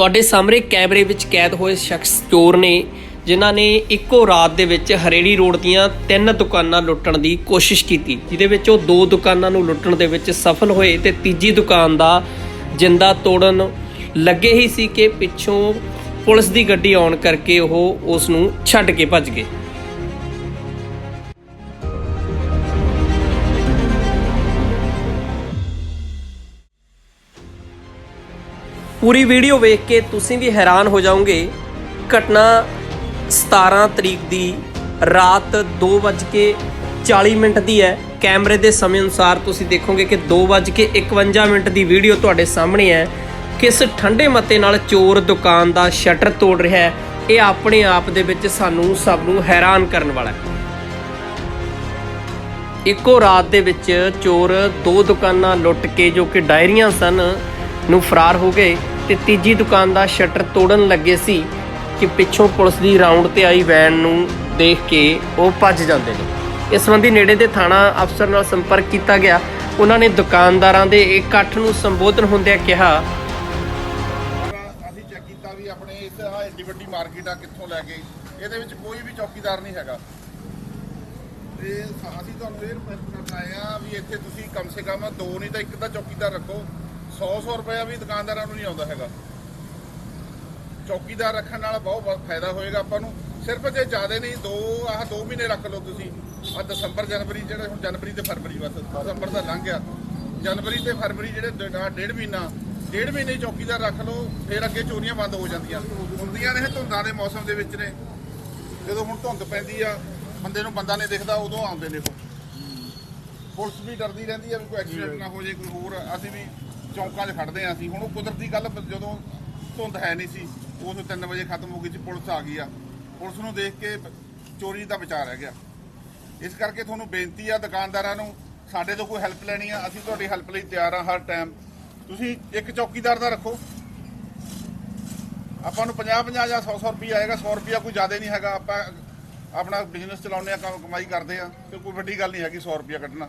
ਤੁਹਾਡੇ ਸਾਹਮਣੇ ਕੈਮਰੇ ਵਿੱਚ ਕੈਦ ਹੋਏ ਸ਼ਖਸ ਚੋਰ ਨੇ, ਜਿਨ੍ਹਾਂ ਨੇ ਇੱਕੋ ਰਾਤ ਦੇ ਵਿੱਚ ਹਰੇੜੀ ਰੋਡ ਦੀਆਂ ਤਿੰਨ ਦੁਕਾਨਾਂ ਲੁੱਟਣ ਦੀ ਕੋਸ਼ਿਸ਼ ਕੀਤੀ, ਜਿਹਦੇ ਵਿੱਚ ਉਹ ਦੋ ਦੁਕਾਨਾਂ ਨੂੰ ਲੁੱਟਣ ਦੇ ਵਿੱਚ ਸਫਲ ਹੋਏ ਤੇ ਤੀਜੀ ਦੁਕਾਨ ਦਾ ਜਿੰਦਾ ਤੋੜਨ ਲੱਗੇ ਹੀ ਸੀ ਕਿ ਪਿੱਛੋਂ ਪੁਲਿਸ ਦੀ ਗੱਡੀ ਆਉਣ ਕਰਕੇ ਉਹ ਉਸ ਨੂੰ ਛੱਡ ਕੇ ਭੱਜ ਗਏ। ਪੂਰੀ ਵੀਡੀਓ ਵੇਖ ਕੇ ਤੁਸੀਂ ਵੀ ਹੈਰਾਨ ਹੋ ਜਾਓਗੇ। ਘਟਨਾ 17 ਤਰੀਕ ਦੀ ਰਾਤ 2:40 ਮਿੰਟ ਦੀ ਹੈ। ਕੈਮਰੇ ਦੇ ਸਮੇਂ ਅਨੁਸਾਰ ਤੁਸੀਂ ਦੇਖੋਗੇ ਕਿ 2:51 ਮਿੰਟ ਦੀ ਵੀਡੀਓ ਤੁਹਾਡੇ ਸਾਹਮਣੇ ਹੈ। ਕਿਸ ਠੰਡੇ ਮੱਤੇ ਨਾਲ ਚੋਰ ਦੁਕਾਨ ਦਾ ਸ਼ਟਰ ਤੋੜ ਰਿਹਾ ਹੈ। ਇਹ ਆਪਣੇ ਆਪ ਦੇ ਵਿੱਚ ਸਾਨੂੰ ਸਭ ਨੂੰ ਹੈਰਾਨ ਕਰਨ ਵਾਲਾ ਹੈ। ਇੱਕੋ ਰਾਤ ਦੇ ਵਿੱਚ ਚੋਰ ਦੋ ਦੁਕਾਨਾਂ ਲੁੱਟ ਕੇ ਜੋ ਕਿ ਡਾਇਰੀਆਂ ਸਨ, ਨੂੰ ਫਰਾਰ ਹੋ ਗਏ। ਤੇ ਤੀਜੀ ਦੁਕਾਨ ਦਾ ਸ਼ਟਰ ਤੋੜਨ ਲੱਗੇ ਸੀ ਕਿ ਪਿੱਛੋਂ ਪੁਲਿਸ ਦੀ ਰਾਉਂਡ ਤੇ ਆਈ ਵੈਨ ਨੂੰ ਦੇਖ ਕੇ ਉਹ ਭੱਜ ਜਾਂਦੇ ਨੇ। ਇਸ ਸੰਬੰਧੀ ਨੇੜੇ ਦੇ ਥਾਣਾ ਅਫਸਰ ਨਾਲ ਸੰਪਰਕ ਕੀਤਾ ਗਿਆ। ਉਹਨਾਂ ਨੇ ਦੁਕਾਨਦਾਰਾਂ ਦੇ ਇਕੱਠ ਨੂੰ ਸੰਬੋਧਨ ਹੁੰਦਿਆਂ ਕਿਹਾ, ਅਸੀਂ ਚੈੱਕ ਕੀਤਾ ਵੀ ਆਪਣੇ ਇਸ ਆਹ ਏਡੀ ਵੱਡੀ ਮਾਰਕੀਟ ਆ, ਕਿੱਥੋਂ ਲੈ ਗਏ ਇਹਦੇ ਵਿੱਚ ਕੋਈ ਵੀ ਚੌਕੀਦਾਰ ਨਹੀਂ ਹੈਗਾ। ਤੇ ਅਸੀਂ ਤੁਹਾਨੂੰ ਇਹ ਰਿਕੁਐਸਟ ਕਰਨ ਆਏ ਆ ਵੀ ਇੱਥੇ ਤੁਸੀਂ ਕਮ ਸੇ ਕਮ ਦੋ ਨਹੀਂ ਤਾਂ ਇੱਕ ਤਾਂ ਚੌਕੀਦਾਰ ਰੱਖੋ। 100 100 ਰੁਪਇਆ ਵੀ ਦੁਕਾਨਦਾਰਾਂ ਨੂੰ ਨਹੀਂ ਆਉਂਦਾ ਹੈਗਾ। ਚੌਕੀਦਾਰ ਰੱਖਣ ਨਾਲ ਬਹੁਤ ਫਾਇਦਾ ਹੋਏਗਾ ਆਪਾਂ ਨੂੰ। ਸਿਰਫ ਜੇ ਜ਼ਿਆਦਾ ਨਹੀਂ, ਦੋ, ਆਹ ਦੋ ਮਹੀਨੇ ਰੱਖ ਲਓ ਤੁਸੀਂ। ਆ ਦਸੰਬਰ, ਜਨਵਰੀ ਜਿਹੜੇ ਹੁਣ ਜਨਵਰੀ ਤੇ ਫਰਵਰੀ ਬਸ, ਦਸੰਬਰ ਦਾ ਲੰਘ ਗਿਆ। ਜਨਵਰੀ ਤੇ ਫਰਵਰੀ ਜਿਹੜੇ ਡ- ਡੇਢ ਮਹੀਨਾ, ਡੇਢ ਮਹੀਨੇ ਚੌਕੀਦਾਰ ਰੱਖ ਲਓ, ਫਿਰ ਅੱਗੇ ਚੋਰੀਆਂ ਬੰਦ ਹੋ ਜਾਂਦੀਆਂ। ਹੁੰਦੀਆਂ ਨੇ ਧੁੰਦਾਂ ਦੇ ਮੌਸਮ ਦੇ ਵਿੱਚ ਨੇ। ਜਦੋਂ ਹੁਣ ਧੁੰਦ ਪੈਂਦੀ ਆ, ਬੰਦੇ ਨੂੰ ਬੰਦਾ ਨਹੀਂ ਦਿਖਦਾ, ਉਦੋਂ ਆਉਂਦੇ ਨੇ ਉਹ। ਪੁਲਿਸ ਵੀ ਡਰਦੀ ਰਹਿੰਦੀ ਆ ਵੀ ਕੋਈ ਐਕਸੀਡੈਂਟ ਨਾ ਹੋ ਜੇ, ਕੋਈ ਹੋਰ ਅਸੀਂ ਵੀ ਚੌਂਕਾਂ 'ਚ ਖੜਦੇ ਆ ਅਸੀਂ। ਹੁਣ ਉਹ ਕੁਦਰਤੀ ਗੱਲ ਜਦੋਂ ਧੁੰਦ ਹੈ ਨਹੀਂ ਸੀ ਉਦੋਂ 3 ਵਜੇ ਖਤਮ ਹੋ ਗਈ ਸੀ, ਪੁਲਿਸ ਆ ਗਈ ਆ। ਪੁਲਿਸ ਨੂੰ ਦੇਖ ਕੇ ਚੋਰੀ ਦਾ ਵਿਚਾਰ ਰਹਿ ਗਿਆ। ਇਸ ਕਰਕੇ ਤੁਹਾਨੂੰ ਬੇਨਤੀ ਆ ਦੁਕਾਨਦਾਰਾਂ ਨੂੰ, ਸਾਡੇ ਤੋਂ ਕੋਈ ਹੈਲਪ ਲੈਣੀ ਆ, ਅਸੀਂ ਤੁਹਾਡੀ ਹੈਲਪ ਲਈ ਤਿਆਰ ਆ ਹਰ ਟਾਈਮ। ਤੁਸੀਂ ਇੱਕ ਚੌਕੀਦਾਰ ਦਾ ਰੱਖੋ। ਆਪਾਂ ਨੂੰ 50 50 ਜਾਂ 100 100 ਰੁਪਏ ਆਏਗਾ 100 ਰੁਪਿਆ ਕੋਈ ਜ਼ਿਆਦਾ ਨਹੀਂ ਹੈਗਾ। ਆਪਾਂ ਆਪਣਾ ਬਿਜ਼ਨਸ ਚਲਾਉਂਦੇ ਆ, ਕੰਮ ਕਮਾਈ ਕਰਦੇ ਆ, ਤੇ ਕੋਈ ਵੱਡੀ ਗੱਲ ਨਹੀਂ ਹੈਗੀ 100 ਰੁਪਿਆ ਕੱਢਣਾ।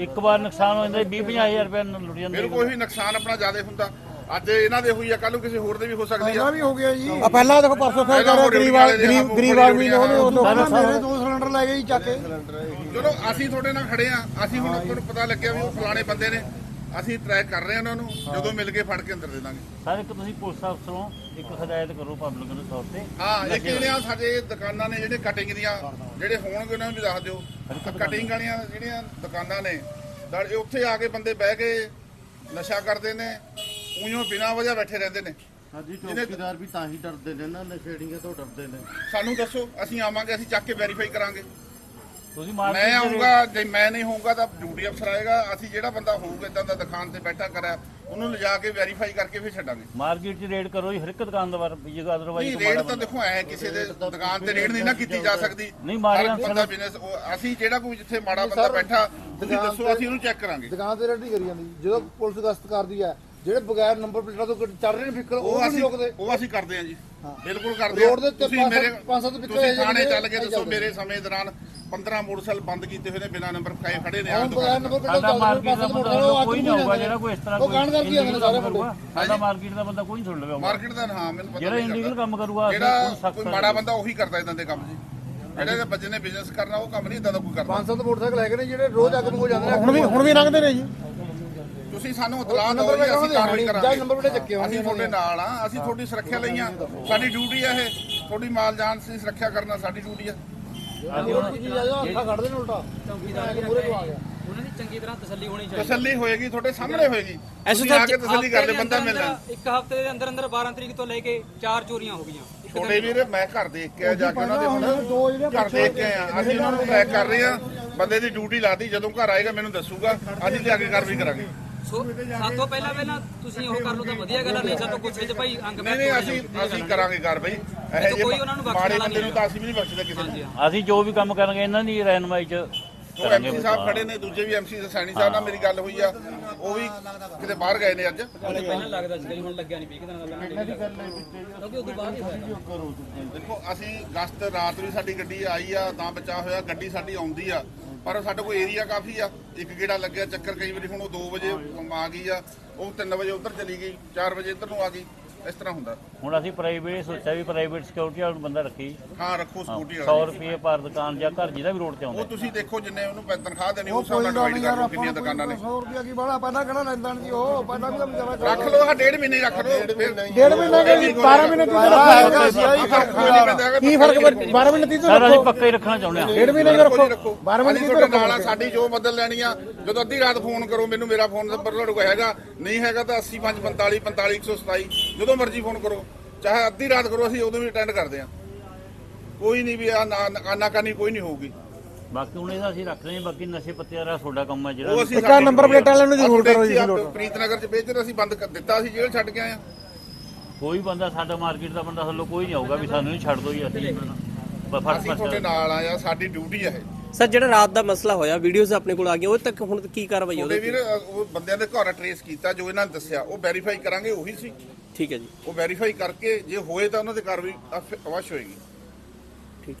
ਇੱਕ ਵਾਰ ਨੁਕਸਾਨ ਹੋ ਜਾਂਦਾ 20 50000 ਰੁਪਏ ਨਾਲ ਲੁੱਟ ਜਾਂਦੇ ਬਿਲਕੁਲ ਹੀ ਨੁਕਸਾਨ ਆਪਣਾ ਜ਼ਿਆਦਾ ਹੁੰਦਾ। ਅੱਜ ਇਹਨਾਂ ਦੇ ਹੋਈ ਆ ਕੱਲ ਨੂੰ ਕਿਸੇ ਹੋਰ ਦੇ ਵੀ ਹੋ ਸਕਦੀ ਆ। ਵੀ ਹੋ ਗਿਆ ਜੀ। ਆ ਪਹਿਲਾਂ ਦੇਖੋ ਪਰਸੋਂ ਫੇਰ ਕਰ ਗਰੀਬ ਗਰੀਬ ਗਰੀਬ ਆਦਮੀ ਨੇ ਉਹਨੇ ਉਹਨੂੰ ਮੇਰੇ ਦੋ ਸਿਲੰਡਰ ਲੈ ਗਏ ਜੀ ਚੱਕ ਕੇ। ਚਲੋ ਅਸੀਂ ਤੁਹਾਡੇ ਨਾਲ ਖੜੇ ਆ। ਅਸੀਂ ਹੁਣ ਤੁਹਾਨੂੰ ਪਤਾ ਲੱਗਿਆ ਵੀ ਉਹ ਫਲਾਣੇ ਬੰਦੇ ਨੇ। ਅਸੀਂ ਟਰੈਕ ਕਰ ਰਹੇ ਆ ਉਹਨਾਂ ਨੂੰ ਜਦੋਂ ਮਿਲ ਕੇ ਫੜ ਕੇ ਅੰਦਰ ਦੇ ਦਾਂਗੇ। ਸਰ ਇੱਕ ਤੁਸੀਂ ਪੁਲਿਸ ਅਫਸਰੋਂ ਇੱਕ ਹਦਾਇਤ ਕਰੋ ਪਬਲਿਕ ਦੇ ਤੌਰ ਤੇ। ਹਾਂ ਇੱਕ ਜਿਹੜੇ ਆ ਸਾਡੇ ਦੁਕਾਨਾਂ ਨੇ ਜਿਹੜੇ ਕਟਿੰਗ ਦੀਆਂ ਜਿਹੜੇ ਹੋਣਗੇ ਉਹਨਾਂ ਨੂੰ ਵੀ ਦੱਸ ਦਿਓ। ਕਟਿੰਗ ਵਾਲੀਆਂ ਜਿਹੜੀਆਂ ਦੁਕਾਨਾਂ ਨੇ ਦੜ- ਇਹ ਉੱਥੇ ਆ ਕੇ ਬੰਦੇ ਬਹਿ ਕੇ ਨਸ਼ਾ ਕਰਦੇ ਨੇ ਉਈਓ ਬਿਨਾਂ ਵਜ੍ਹਾ ਬੈਠੇ ਰਹਿੰਦੇ ਨੇ। ਹਾਂਜੀ ਚੌਕੀਦਾਰ ਵੀ ਤਾਂ ਹੀ ਡਰਦੇ ਨੇ ਨਾ ਨਸ਼ੇੜੀਆਂ ਤੋਂ ਡਰਦੇ ਨੇ। ਸਾਨੂੰ ਦੱਸੋ ਅਸੀਂ ਆਵਾਂਗੇ ਅਸੀਂ ਚੱਕ ਕੇ ਵੈਰੀਫਾਈ ਕਰਾਂਗੇ। ਤੁਸੀਂ ਮੈਂ ਮਾਰਕੀਟ ਆਉਂਗਾ ਜੇ ਮੈਂ ਨਹੀਂ ਹੋਊਗਾ ਤਾਂ ਡਿਊਟੀ ਅਫਸਰ ਆਏਗਾ। ਅਸੀਂ ਜਿਹੜਾ ਬੰਦਾ ਹੋਊਗਾ ਇਦਾਂ ਦਾ ਦੁਕਾਨ ਤੇ ਬੈਠਾ ਕਰਿਆ ਉਹਨੂੰ ਲਿਜਾ ਕੇ ਵੈਰੀਫਾਈ ਕਰਕੇ ਫਿਰ ਛੱਡਾਂਗੇ। ਮਾਰਕੀਟ 'ਚ ਰੇਡ ਕਰੋ ਜੀ ਹਰ ਇੱਕ ਦੁਕਾਨ ਦਾ ਵਾਰ ਵੀ ਜੇ ਅਦਰਵਾਈਜ਼ ਨਹੀਂ ਰੇਡ ਤਾਂ ਦੇਖੋ ਐ ਕਿਸੇ ਦੇ ਦੁਕਾਨ ਤੇ ਰੇਡ ਨਹੀਂ ਨਾ ਕੀਤੀ ਜਾ ਸਕਦੀ। ਨਹੀਂ, ਮਾੜੇ ਹਰ ਬੰਦਾ ਬਿਜ਼ਨਸ ਅਸੀਂ ਜਿਹੜਾ ਕੋਈ ਜਿੱਥੇ ਮਾੜਾ ਬੰਦਾ ਬੈਠਾ ਤੁਸੀਂ ਦੱਸੋ ਅਸੀਂ ਉਹਨੂੰ ਚੈੱਕ ਕਰਾਂਗੇ। ਦੁਕਾਨ ਤੇ ਰੈਡੀ ਕਰੀ ਜਾਂਦੀ। ਜਦੋਂ ਪੁਲਿਸ ਗਸ਼ਤ ਕਰਦੀ ਹੈ ਜਿਹੜੇ ਬਗੈਰ ਨੰਬਰ ਪਲੇਟਾਂ ਤੋਂ ਚੱਲ ਰਹੇ ਨੇ ਫਿਕਰ ਉਹ ਨਹੀਂ ਅਸੀਂ ਰੋਕਦੇ। ਉਹ ਅਸੀਂ ਕਰਦੇ ਹਾਂ ਜੀ। ਬਿਲਕੁਲ ਕਰਦੇ ਹਾਂ। ਰੋਡ ਦੇ ਉੱਤੇ ਤੁਸੀਂ ਪੰਜ ਮੇਰੇ ਸੱਤ- ਪਿੱਛੇ ਤੁਸੀਂ ਥਾਣੇ ਚੱਲ ਕੇ ਦੱਸੋ। ਮੇਰੇ ਸਮੇਂ ਦੌਰਾਨ 15 ਮੋਟਰਸਾਈਕਲ ਬੰਦ ਕੀਤੇ ਹੋਏ ਨੇ ਬਿਨਾਂ ਨੰਬਰ ਕਾਏ ਖੜੇ ਨੇ ਆਹ ਦੁਕਾਨ ਨੰਬਰ ਸਾਡਾ ਮਾਰਕੀਟ ਦਾ ਬੰਦਾ ਕੋਈ ਨਹੀਂ ਹੋਊਗਾ ਜਿਹੜਾ ਕੋਈ ਇਸ ਤਰ੍ਹਾਂ ਉਹ ਗਾਣ ਕਰਕੇ ਜਾਂਦੇ ਨੇ ਸਾਰੇ ਮੁੰਡੇ ਸਾਡਾ ਮਾਰਕੀਟ ਦਾ ਬੰਦਾ ਕੋਈ ਨਹੀਂ ਛੁੱਟ ਲਵੇਗਾ ਮਾਰਕੀਟ ਦਾ ਹਾਂ ਮੈਨੂੰ ਪਤਾ ਜਿਹੜਾ ਕਰਦਾ। ਕੰਮ ਕਰੂਗਾ ਜਿਹੜਾ ਕੋਈ ਮਾੜਾ ਬੰਦਾ ਉਹੀ ਕਰਦਾ ਇਦਾਂ ਦੇ ਕੰਮ ਜੀ। ਜਿਹੜੇ ਦੇ ਬੱਚੇ ਨੇ ਬਿਜ਼ਨਸ ਕਰਨਾ ਉਹ ਕੰਮ ਨਹੀਂ ਇਦਾਂ ਦਾ ਕੋਈ ਕਰਦਾ। ਪੰਜ ਸੱਤ ਮੋਟਰਸਾਈਕਲ ਹੈਗੇ ਨੇ ਜਿਹੜੇ ਰੋਜ਼ ਅੱਗ ਹੋ ਜਾਂਦੇ ਨੇ ਹੁਣ ਵੀ ਹੁਣ ਵੀ ਲੰਘਦੇ ਨੇ ਜੀ। ਤੁਸੀਂ ਸਾਨੂੰ ਇਤਲਾਹ ਨੰਬਰ ਦਿਓ ਜੀ ਅਸੀਂ ਕਾਰਵਾਈ ਕਰਾਂਗੇ। ਨੰਬਰ ਪਲੇਟਾਂ ਚੱਕੇ ਹੋਣਗੇ ਅਸੀਂ ਤੁਹਾਡੇ ਨਾਲ ਆ ਅਸੀਂ ਤੁਹਾਡੀ ਸੁਰੱਖਿਆ ਲਈ ਆ। ਸਾਡੀ ਡਿਊਟੀ ਆ ਇਹ। ਤੁਹਾਡੀ ਮਾਲ ਜਾਨ ਦੀ ਸੁਰੱਖਿਆ ਕਰਨਾ ਸਾਡੀ ਡਿਊਟੀ ਆ। ਕੋਈ ਚੀਜ਼ ਆ ਜਾ ਅੱਖਾਂ ਕੱਢਦੇ ਨੇ ਉਲਟਾ। ਚੌਕੀਦਾਰ ਮੂਰੇ ਤੋਂ ਆ ਗਿਆ। ਉਹਨਾਂ ਦੀ ਚੰਗੀ ਤਰ੍ਹਾਂ ਤਸੱਲੀ ਹੋਣੀ ਚਾਹੀਦੀ। ਤਸੱਲੀ ਹੋਏਗੀ ਤੁਹਾਡੇ ਸਾਹਮਣੇ ਹੋਏਗੀ। ਤੁਸੀਂ ਆ ਕੇ ਤਸੱਲੀ ਕਰ ਲੈ ਬੰਦਾ ਮਿਲਣਾ ਇੱਕ ਹਫ਼ਤੇ ਦੇ ਅੰਦਰ ਅੰਦਰ 12 ਤਰੀਕ ਤੋਂ ਲੈ ਕੇ ਚਾਰ ਚੋਰੀਆਂ ਹੋ ਗਈਆਂ। ਇੱਕ ਛੋਟੇ ਵੀਰ ਮੈਂ ਘਰ ਦੇਖ ਕੇ ਆ ਜਾ ਕੇ ਉਹਨਾਂ ਦੇ ਹੁਣ। ਦੋ ਜਿਹੜੇ ਘਰ ਦੇਖ ਕੇ ਆ ਅਸੀਂ ਉਹਨਾਂ ਨੂੰ ਟਰੈਕ ਕਰ ਰਹੇ ਆ ਬੰਦੇ ਦੀ ਡਿਊਟੀ ਲਾਤੀ ਜਦੋਂ ਘਰ ਆਏਗਾ ਮੈਨੂੰ ਦੱਸੂਗਾ। ਅਸੀਂ ਲਿਆ ਕੇ ਕਾਰਵਾਈ ਕਰਾਂਗੇ। ਸੋ ਸਾਤੋਂ ਪਹਿਲਾਂ ਪਹਿਲਾਂ ਤੁਸੀਂ ਉਹ ਕਰ ਲਓ ਤਾਂ ਵਧੀਆ ਗੱਲ ਆ ਨਹੀਂ ਸਾਤੋਂ ਕੁਛ ਵਿੱਚ ਭਾਈ ਅੰਗ ਨਹੀਂ ਨਹੀਂ ਅਸੀਂ ਅਸੀਂ ਕਰਾਂਗੇ ਕਾਰਵਾਈ ਇਹੋ ਕੋਈ ਉਹਨਾਂ ਨੂੰ ਜਿਹੇ ਬਖਸ਼ਣ ਮਾੜੇ ਵਾਲਾ ਬੰਦੇ ਨੂੰ ਤਾਂ ਅਸੀਂ ਵੀ ਨਹੀਂ ਬਖਸ਼ਦੇ ਕਿਸੇ ਨੂੰ। ਅਸੀਂ ਜੋ ਵੀ ਕੰਮ ਕਰਾਂਗੇ ਇਹਨਾਂ ਦੀ ਰਹਿਨਮਾਈ 'ਚ ਉਹ ਐਮਸੀ ਸਾਹਿਬ ਖੜੇ ਨੇ ਦੂਜੇ ਵੀ ਐਮਸੀ ਸੈਣੀ ਸਾਹਿਬ ਨਾਲ ਮੇਰੀ ਗੱਲ ਹੋਈ ਆ। ਉਹ ਵੀ ਕਿਤੇ ਬਾਹਰ ਗਏ ਨੇ ਅੱਜ। ਪਹਿਲਾਂ ਲੱਗਦਾ ਸੀ ਹੁਣ ਲੱਗਿਆ ਨਹੀਂ ਵੀ ਕਿਦਾਂ ਲੱਗਣਾ ਕਿਉਂਕਿ ਉਦੋਂ ਬਾਅਦ ਹੀ ਹੋਇਆ ਦੇਖੋ ਅਸੀਂ ਗਸਤ ਰਾਤ ਵੀ ਸਾਡੀ ਗੱਡੀ ਆਈ ਆ ਤਾਂ ਬਚਾ ਹੋਇਆ ਗੱਡੀ ਸਾਡੀ ਆਉਂਦੀ ਆ। ਪਰ ਸਾਡੇ ਕੋਲ ਏਰੀਆ ਕਾਫੀ ਆ। ਇੱਕ ਗੇੜਾ ਲੱਗਿਆ ਚੱਕਰ ਕਈ ਵਾਰੀ ਹੁਣ ਉਹ 2 ਵਜੇ ਆ ਗਈ ਆ। ਉਹ 3 ਵਜੇ ਉੱਧਰ ਚਲੀ ਗਈ 4 ਵਜੇ ਇੱਧਰ ਨੂੰ ਆ ਗਈ। ਇਸ ਤਰ੍ਹਾਂ ਹੁੰਦਾ। ਹੁਣ ਅਸੀਂ ਪ੍ਰਾਈਵੇਟ ਸੋਚਿਆ ਵੀ ਪ੍ਰਾਈਵੇਟ ਸਿਕਿਉਰਿਟੀ ਵਾਲਾ ਬੰਦਾ ਰੱਖੀ। ਹਾਂ ਰੱਖੋ ਸਕੂਟੀ 100 ਵਾਲਾ। ਰੁਪਏ ਪਰ ਦੁਕਾਨ ਜਾਂ ਘਰ ਜਿਹਦਾ ਵੀ ਰੋਡ ਤੇ ਉਹ ਆਉਂਦਾ ਤੁਸੀਂ ਦੇਖੋ ਜਿੰਨੇ ਉਹਨੂੰ ਪੈ- ਤਨਖਾਹ ਦੇਣੀ ਉਹ ਉਸ ਹਿਸਾਬ ਕੋਈ ਨਾਲ ਡਿਵਾਈਡ ਨਹੀਂ ਕਰ ਕਿੰਨੀਆਂ ਦੁਕਾਨਾਂ ਨੇ 100 ਰੁਪਿਆ ਕੀ ਬਾਲਾ ਪਹਿਲਾਂ ਕਿਹੜਾ ਲੈਂਦਾ ਨਹੀਂ ਉਹ? ਪਹਿਲਾਂ ਵੀ ਤਾਂ ਵਿਚਾਰਾ ਰੱਖ ਲਓ ਹਾਂ ਡੇਢ ਮਹੀਨੇ ਰੱਖ ਲਓ ਡੇਢ ਮਹੀਨੇ ਦੇ 12 ਮਹੀਨੇ ਦੀ ਤਾਂ ਰੱਖੋ ਕੀ ਫ਼ਰਕ 12 ਮਹੀਨੇ ਦੀ ਤਾਂ ਸਰ ਅਸੀਂ ਰੱਖੋ। ਪੱਕਾ ਹੀ ਰੱਖਣਾ ਚਾਹੁੰਦੇ ਹਾਂ। ਡੇਢ ਮਹੀਨੇ ਦਾ ਰੱਖੋ 12 ਮਹੀਨੇ ਅਸੀਂ ਦੀ ਤਾਂ ਤੁਹਾਡੇ ਨਾਲ ਆ ਰੱਖੋ ਸਾਡੀ ਜੋ ਮਦਦ ਲੈਣੀ ਆ ਜਦੋਂ ਅੱਧੀ ਰਾਤ ਫੋਨ ਕਰੋ ਮੈਨੂੰ ਮੇਰਾ ਫੋਨ ਨੰਬਰ ਤੁਹਾਡੇ ਕੋਲ ਹੈਗਾ। ਨਹੀਂ ਹੈਗਾ ਤਾਂ 80545 45127 ਜਦੋਂ ਮਰਜ਼ੀ ਫੋਨ ਕਰੋ ਚਾਹੇ ਅੱਧੀ ਰਾਤ ਕਰੋ ਅਸੀਂ ਉਦੋਂ ਵੀ ਅਟੈਂਡ ਕਰਦੇ ਆ ਕੋਈ ਨਹੀਂ ਵੀ ਆ ਆਨਾਕਾਨੀ ਕੋਈ ਨਹੀਂ ਹੋਊਗੀ। ਬਾਕੀ ਹੁਣ ਇਹਦਾ ਅਸੀਂ ਰੱਖ ਰਹੇ ਹਾਂ ਬਾਕੀ ਨਸ਼ੇ ਪੱਤੇ ਵਾਲਾ ਤੁਹਾਡਾ ਕੰਮ ਹੈ ਉਹ ਜਿਹੜਾ ਅਸੀਂ ਇੱਕ ਆਹ ਨੰਬਰ ਪਲੇਟਾਂ ਵਾਲਿਆਂ ਨੂੰ ਜ਼ਰੂਰ ਕਰੋ ਜੀ ਪ੍ਰੀਤਨਗਰ ਚ ਵੇਚਦੇ ਅਸੀਂ ਬੰਦ ਕਰ ਦਿੱਤਾ ਅਸੀਂ ਜੇਲ੍ਹ ਛੱਡ ਕੇ ਆਏ ਆ ਕੋਈ ਬੰਦਾ ਸਾਡਾ ਮਾਰਕੀਟ ਦਾ ਬੰਦਾ ਥੱਲੋਂ ਕੋਈ ਨਹੀਂ ਆਊਗਾ ਵੀ ਸਾਨੂੰ ਨਹੀਂ ਛੱਡ ਦੋ ਜੀ ਅਸੀਂ ਫ਼ਰਕ ਅਸੀਂ ਤੁਹਾਡੇ ਨਾਲ ਆਇਆ ਸਾਡੀ ਡਿਊਟੀ ਆ ਇਹ। ਸਰ ਜਿਹੜਾ ਰਾਤ ਦਾ ਮਸਲਾ ਹੋਇਆ ਵੀਡੀਓਜ਼ ਆਪਣੇ ਕੋਲ ਆ ਗਈਆਂ ਉਹ ਤੱਕ ਹੁਣ ਕੀ ਕਾਰਵਾਈ ਤੁਹਾਡੇ ਉਹਦੇ ਵੀਰ ਅ, ਉਹ ਬੰਦਿਆਂ ਦੇ ਘਰ ਟਰੇਸ ਕੀਤਾ ਜੋ ਇਹਨਾਂ ਨੇ ਦੱਸਿਆ ਉਹ ਵੈਰੀਫਾਈ ਕਰਾਂਗੇ ਉਹੀ ਸੀ। ਠੀਕ ਹੈ ਜੀ। ਉਹ ਵੈਰੀਫਾਈ ਕਰਕੇ ਜੇ ਹੋਏ ਤਾਂ ਉਹਨਾਂ ਦੇ ਕਾਰਵਾਈ ਅਫ- ਅਵਸ਼ ਹੋਏਗੀ।